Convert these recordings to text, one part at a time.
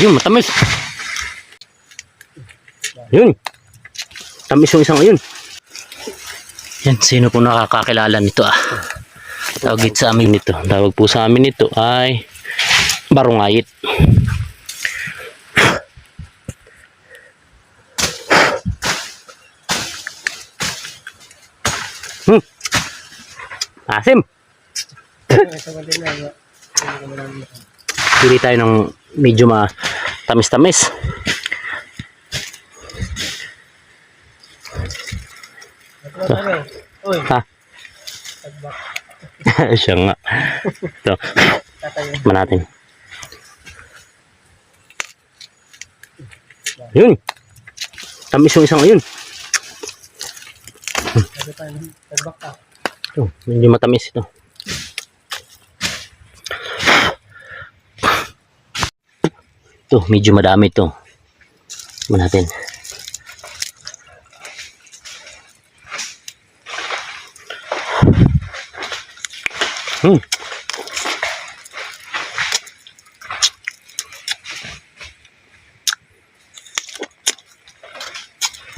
Yun, matamis. Yun. Tamis yung isang yun. Yan, sino po nakakakilala nito ah? Tawag sa amin nito. Tawag po sa amin nito ay barungayit. Hmm. Asim. Pili tayo ng medyo ma tamis-tamis. Ha? Siya nga. Ito. Tikman natin. Yun. Tamis yung isang yun. Sabi tayo ng tagbak ka. Ito, medyo matamis ito. Ito, medyo madami ito. Tikman natin. Hmm.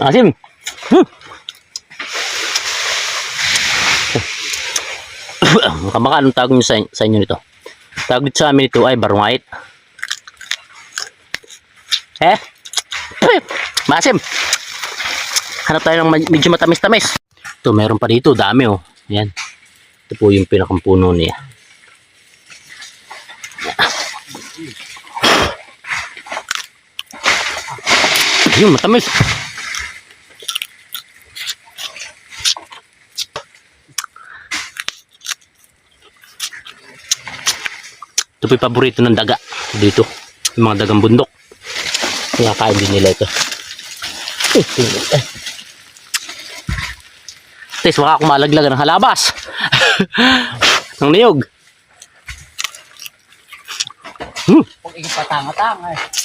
Asim. Hmm. Kamaka, anong tawag nyo sa, sa inyo nito? Tawag sa amin ito ay barungait. Eh? Masim! Hanap tayo ng medyo matamis-tamis. Ito, meron pa dito. Dami oh. Yan. Ito po yung pinakampuno niya. Yun, matamis. Ito po yung paborito ng daga dito. Yung mga dagang bundok. Kaya kain din nila ito. Eh, tingnan. Eh. Tes, baka akong malaglag ng halabas. ng niyog. Hmm. Huwag ikipatanga-tanga eh.